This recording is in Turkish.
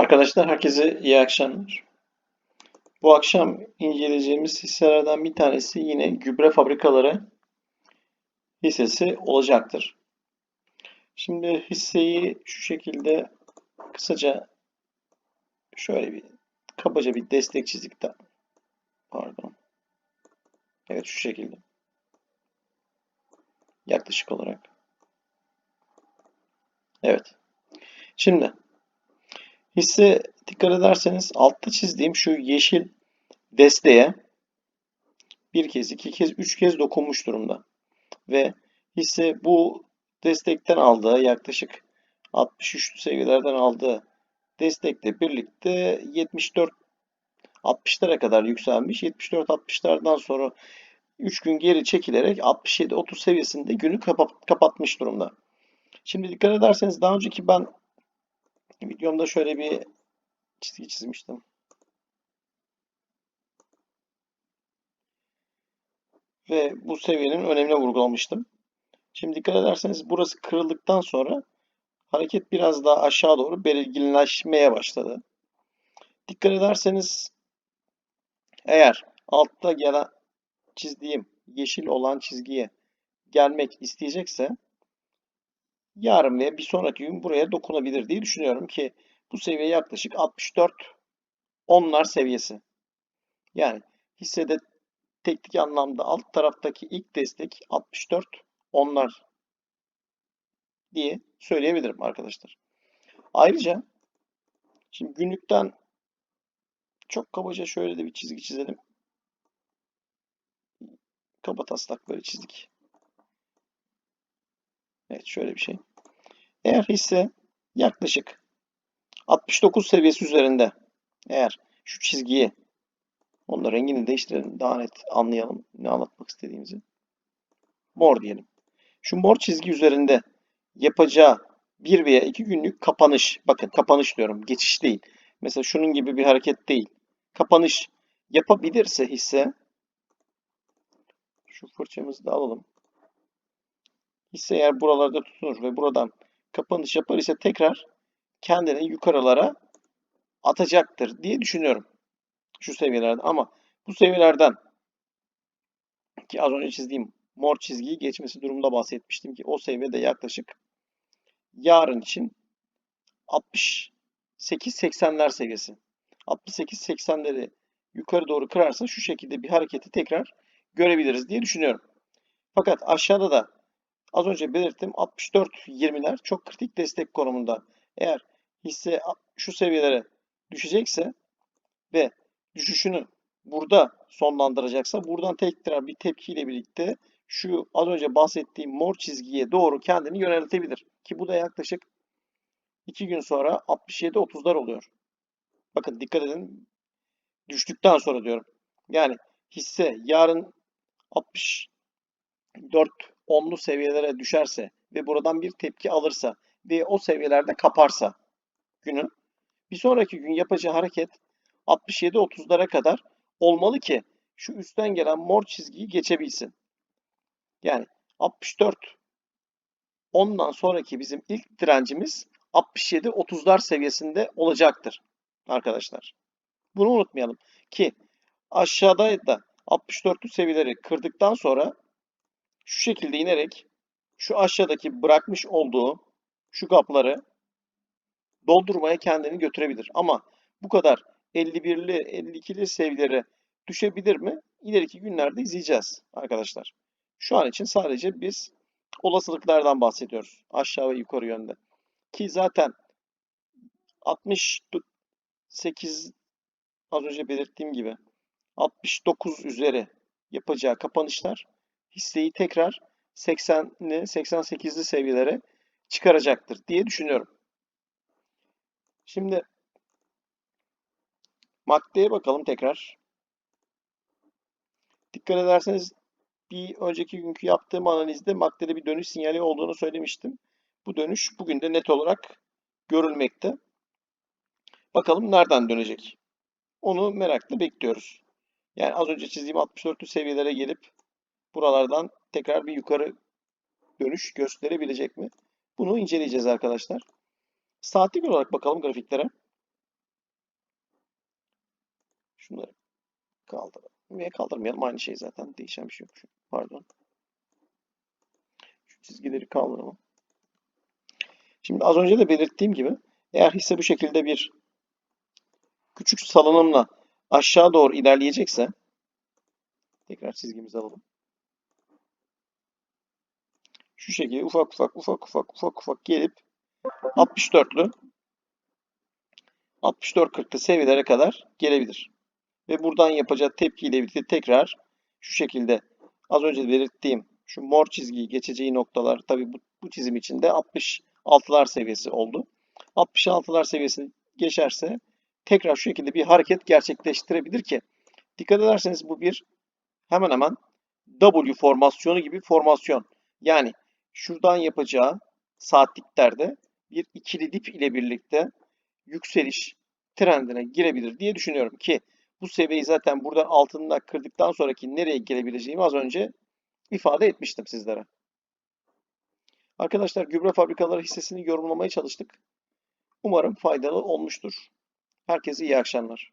Arkadaşlar herkese iyi akşamlar. Bu akşam inceleyeceğimiz hisselerden bir tanesi yine gübre fabrikaları hissesi olacaktır. Şimdi hisseyi şu şekilde kısaca şöyle bir kabaca bir destek çizdik de pardon. Evet şu şekilde. Yaklaşık olarak. Evet. Şimdi Hisse dikkat ederseniz altta çizdiğim şu yeşil desteğe bir kez, iki kez, üç kez dokunmuş durumda. Ve hisse bu destekten aldığı yaklaşık 63 seviyelerden aldığı destekle birlikte 74 60'lara kadar yükselmiş. 74-60'lardan sonra 3 gün geri çekilerek 67-30 seviyesinde günü kapatmış durumda. Şimdi dikkat ederseniz daha önceki ben Videomda şöyle bir çizgi çizmiştim. Ve bu seviyenin önemine vurgulamıştım. Şimdi dikkat ederseniz burası kırıldıktan sonra hareket biraz daha aşağı doğru belirginleşmeye başladı. Dikkat ederseniz eğer altta gelen çizdiğim yeşil olan çizgiye gelmek isteyecekse yarın veya bir sonraki gün buraya dokunabilir diye düşünüyorum ki bu seviye yaklaşık 64 onlar seviyesi. Yani hissede teknik anlamda alt taraftaki ilk destek 64 onlar diye söyleyebilirim arkadaşlar. Ayrıca şimdi günlükten çok kabaca şöyle de bir çizgi çizelim. Kaba taslak böyle çizdik. Evet şöyle bir şey. Eğer hisse yaklaşık 69 seviyesi üzerinde eğer şu çizgiyi onun da rengini değiştirelim daha net anlayalım ne anlatmak istediğimizi. Mor diyelim. Şu mor çizgi üzerinde yapacağı bir veya iki günlük kapanış. Bakın kapanış diyorum. Geçiş değil. Mesela şunun gibi bir hareket değil. Kapanış yapabilirse hisse şu fırçamızı da alalım. Hisse eğer buralarda tutunur ve buradan kapanış yapar ise tekrar kendini yukarılara atacaktır diye düşünüyorum. Şu seviyelerden ama bu seviyelerden ki az önce çizdiğim mor çizgiyi geçmesi durumunda bahsetmiştim ki o seviyede yaklaşık yarın için 68-80'ler seviyesi. 68-80'leri yukarı doğru kırarsa şu şekilde bir hareketi tekrar görebiliriz diye düşünüyorum. Fakat aşağıda da Az önce belirttim 64-20'ler çok kritik destek konumunda. Eğer hisse şu seviyelere düşecekse ve düşüşünü burada sonlandıracaksa buradan tekrar bir tepkiyle birlikte şu az önce bahsettiğim mor çizgiye doğru kendini yöneltebilir. Ki bu da yaklaşık 2 gün sonra 67-30'lar oluyor. Bakın dikkat edin. Düştükten sonra diyorum. Yani hisse yarın 64 onlu seviyelere düşerse ve buradan bir tepki alırsa ve o seviyelerde kaparsa günün bir sonraki gün yapacağı hareket 67-30'lara kadar olmalı ki şu üstten gelen mor çizgiyi geçebilsin. Yani 64 ondan sonraki bizim ilk direncimiz 67-30'lar seviyesinde olacaktır arkadaşlar. Bunu unutmayalım ki aşağıda da 64'lü seviyeleri kırdıktan sonra şu şekilde inerek şu aşağıdaki bırakmış olduğu şu kapları doldurmaya kendini götürebilir. Ama bu kadar 51'li 52'li seviyelere düşebilir mi? İleriki günlerde izleyeceğiz arkadaşlar. Şu an için sadece biz olasılıklardan bahsediyoruz. Aşağı ve yukarı yönde. Ki zaten 68 az önce belirttiğim gibi 69 üzeri yapacağı kapanışlar hisseyi tekrar 80'li 88'li seviyelere çıkaracaktır diye düşünüyorum. Şimdi maddeye bakalım tekrar. Dikkat ederseniz bir önceki günkü yaptığım analizde maddede bir dönüş sinyali olduğunu söylemiştim. Bu dönüş bugün de net olarak görülmekte. Bakalım nereden dönecek? Onu merakla bekliyoruz. Yani az önce çizdiğim 64'lü seviyelere gelip buralardan tekrar bir yukarı dönüş gösterebilecek mi? Bunu inceleyeceğiz arkadaşlar. Saatlik olarak bakalım grafiklere. Şunları kaldıralım. Veya kaldırmayalım. Aynı şey zaten. Değişen bir şey yok. Pardon. Şu çizgileri kaldıralım. Şimdi az önce de belirttiğim gibi eğer hisse bu şekilde bir küçük salınımla aşağı doğru ilerleyecekse tekrar çizgimizi alalım. Şu şekilde ufak ufak ufak ufak ufak ufak gelip 64'lü 64-40'lı seviyelere kadar gelebilir. Ve buradan yapacağı tepkiyle birlikte tekrar şu şekilde az önce belirttiğim şu mor çizgiyi geçeceği noktalar tabi bu, bu çizim içinde 66'lar seviyesi oldu. 66'lar seviyesini geçerse tekrar şu şekilde bir hareket gerçekleştirebilir ki dikkat ederseniz bu bir hemen hemen W formasyonu gibi formasyon. Yani şuradan yapacağı saatliklerde bir ikili dip ile birlikte yükseliş trendine girebilir diye düşünüyorum ki bu seviyeyi zaten buradan altında kırdıktan sonraki nereye gelebileceğimi az önce ifade etmiştim sizlere. Arkadaşlar gübre fabrikaları hissesini yorumlamaya çalıştık. Umarım faydalı olmuştur. Herkese iyi akşamlar.